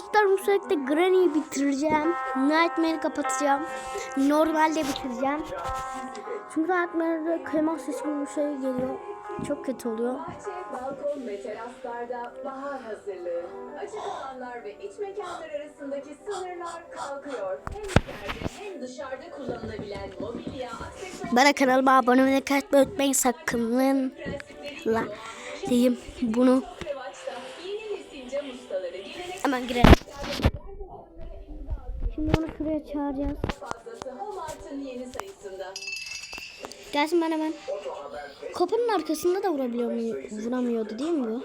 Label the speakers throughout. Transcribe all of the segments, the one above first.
Speaker 1: arkadaşlar bu sürekli Granny'yi bitireceğim. Nightmare'i kapatacağım. Normalde bitireceğim. Çünkü Nightmare'de kıyma sesi gibi bir şey geliyor. Çok kötü oluyor.
Speaker 2: Bahçe, balkon ve teraslarda bahar hazırlığı. Açık alanlar ve iç mekanlar arasındaki sınırlar kalkıyor. Hem içeride hem dışarıda kullanılabilen mobilya, aksesuar
Speaker 1: Bana kanalıma abone olmayı kaçmayı unutmayın sakın.
Speaker 2: prensipleri
Speaker 1: La diyeyim bunu
Speaker 2: cam ustaları
Speaker 1: hemen girelim. Şimdi onu şuraya çağıracağız.
Speaker 2: fazlası Home Art'ın yeni sayısında.
Speaker 1: Gelsin ben hemen. Kapının arkasında da vurabiliyor mu? Vuramıyordu değil mi bu?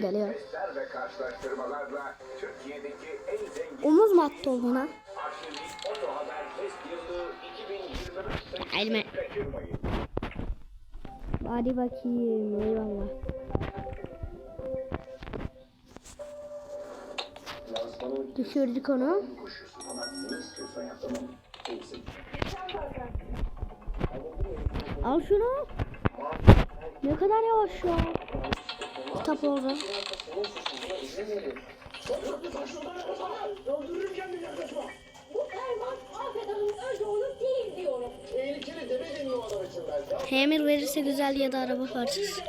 Speaker 1: Geliyor. Omuz mu attı o bana?
Speaker 3: arşivlik Oto Haber Test Yılı 2025
Speaker 1: Elime. Hadi bakayım. Eyvallah.
Speaker 3: Mı? Hepsi.
Speaker 1: Al şunu. Ne kadar yavaş ya. Kitap orada. Emir verirse güzel ya da araba parçası.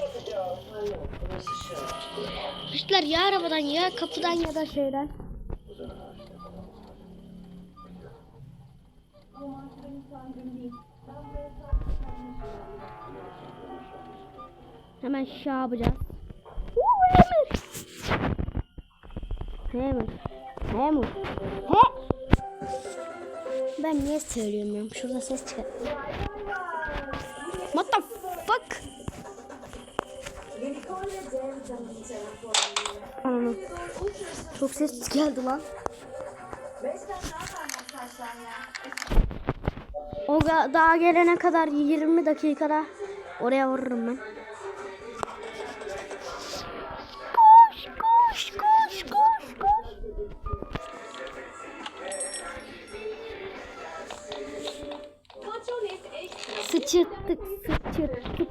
Speaker 1: İşler ya arabadan ya kapıdan ya da şeyden. Hemen şey yapacağız. Emir. Emir. Emir. He. Ben niye söyleyemiyorum? Şurada ses çıkar. What the fuck? Ananı. Çok ses geldi lan. O ga- daha gelene kadar 20 dakikada oraya vururum ben. Koş koş koş koş koş. Sıçırttık sıçırttık.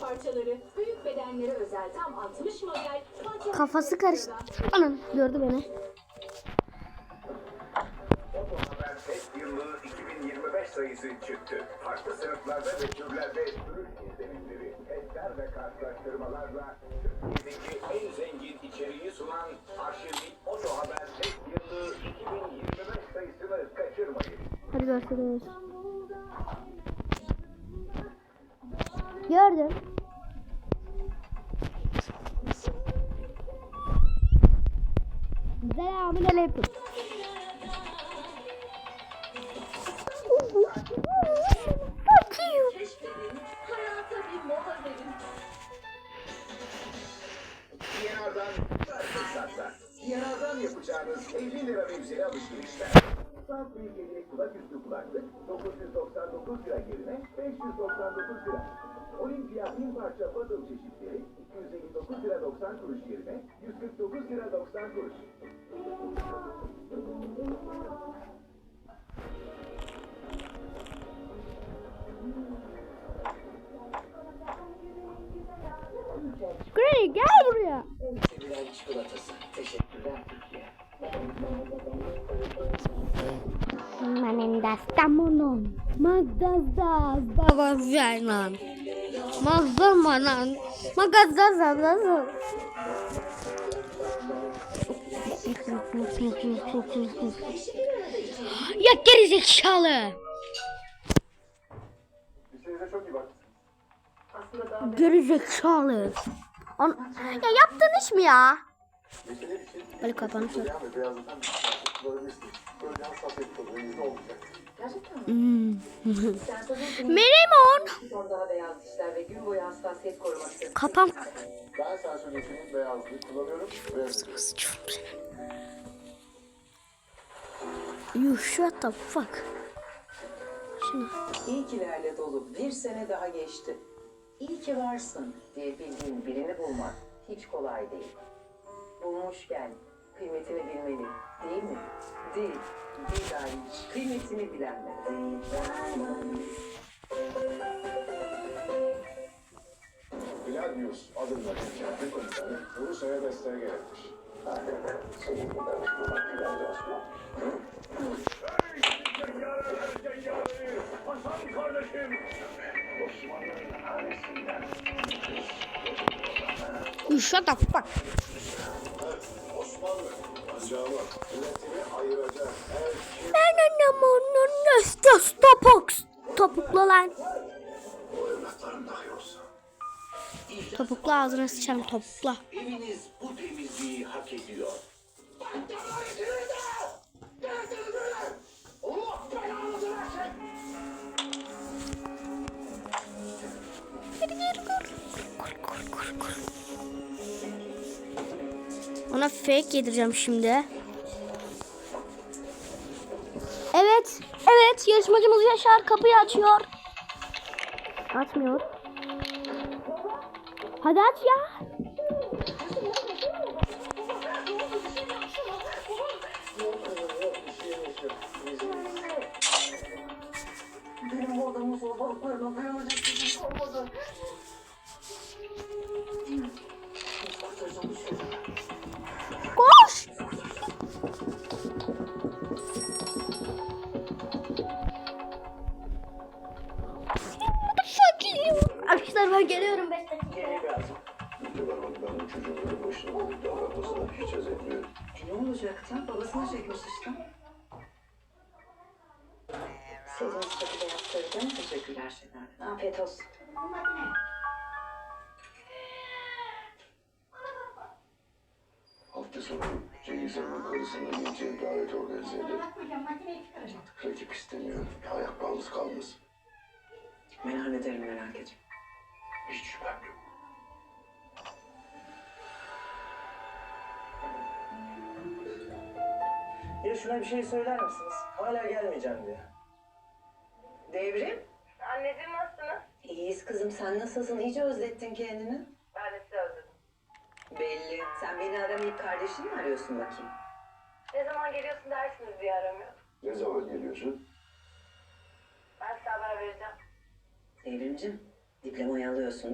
Speaker 2: Parçaları. Büyük bedenlere özel tam 60 model.
Speaker 1: Kafası karıştı. Anam gördü beni.
Speaker 3: Oto Haber Test Yılı 2025 sayısı çıktı. Farklı sınıflarda ve türlerde sürüş izlenimleri, testler ve karşılaştırmalarla Türkiye'deki en zengin içeriği sunan arşivlik Oto Haber Test Yılı 2025 sayısını kaçırmayın.
Speaker 1: Hadi görüşürüz. Gördüm.
Speaker 2: Verin.
Speaker 3: Yanardan. Yanardan yapacağınız 50 lira mevzili alışverişler. Saf büyük hediye kulak üstü kulaklık 999 lira yerine 599 lira. Olimpia bin parça puzzle çeşitleri 259 lira 90 kuruş yerine 149 lira 90 kuruş.
Speaker 1: Granny gel buraya.
Speaker 3: Sevilen çikolatası. Teşekkürler Türkiye.
Speaker 1: Manen stamonon. Magdazdas babazanan. Magdamanan. Magdazdas. Ya gerizekalı.
Speaker 3: İşinize çok iyi bakın.
Speaker 1: Gerizekalı. An ya yaptın iş mi ya? Böyle kapanış yok.
Speaker 3: Yani beyazlatan bir kullanabilirsiniz. Böylece hassasiyet probleminiz olmayacak.
Speaker 1: Hmm.
Speaker 2: Koruması.
Speaker 1: Kapan.
Speaker 3: Ben.
Speaker 1: You shut the fuck. Şunu.
Speaker 4: İyi kilerle dolu bir sene daha geçti. İyi ki varsın diye bildiğin birini bulmak hiç kolay değil. Bulmuşken kıymetini bilmeli, değil mi? Değil, değil dahi. Kıymetini bilenler.
Speaker 5: Gladius adında bir kenti komutanı Bursa'ya desteğe gerektir. Hasan kardeşim! Osmanlı'nın hanesinden...
Speaker 1: You shut the fuck!
Speaker 5: Milletini ayıracak her kim
Speaker 1: Topuk. Topuklu lan. Topuklu ağzına sıçarım topukla.
Speaker 5: Eviniz bu temizliği hak ediyor.
Speaker 1: Ona fake yedireceğim şimdi. Evet. Evet. Yarışmacımız Yaşar kapıyı açıyor. Açmıyor. Hadi aç ya. Geliyorum 5 dakika.
Speaker 5: Bu çocuğun böyle boşuna olup davranmasına hiç haz etmiyorum.
Speaker 4: Ne olacaktı? Babasına çekmiş işte. Sevdiğiniz şekilde yaptırdım. Teşekkürler Şener. Afiyet olsun.
Speaker 5: Hafta sonu Cengiz Hanım'ın karısının geleceği davet organize edelim. Rakip istemiyorum. Ayak bağımız kalmasın.
Speaker 4: Ben hallederim merak etme.
Speaker 5: Hiç şüphem yok.
Speaker 6: Ya şuna bir şey söyler misiniz? Hala gelmeyeceğim diye.
Speaker 4: Devrim.
Speaker 7: Anneciğim nasılsınız?
Speaker 4: İyiyiz kızım. Sen nasılsın? İyice özlettin kendini.
Speaker 7: Ben de sizi özledim.
Speaker 4: Belli. Sen beni aramayıp kardeşini mi arıyorsun bakayım?
Speaker 7: Ne zaman geliyorsun dersiniz diye aramıyorum.
Speaker 5: Ne zaman geliyorsun?
Speaker 7: Ben size haber vereceğim.
Speaker 4: Devrimcim, diplomayı alıyorsun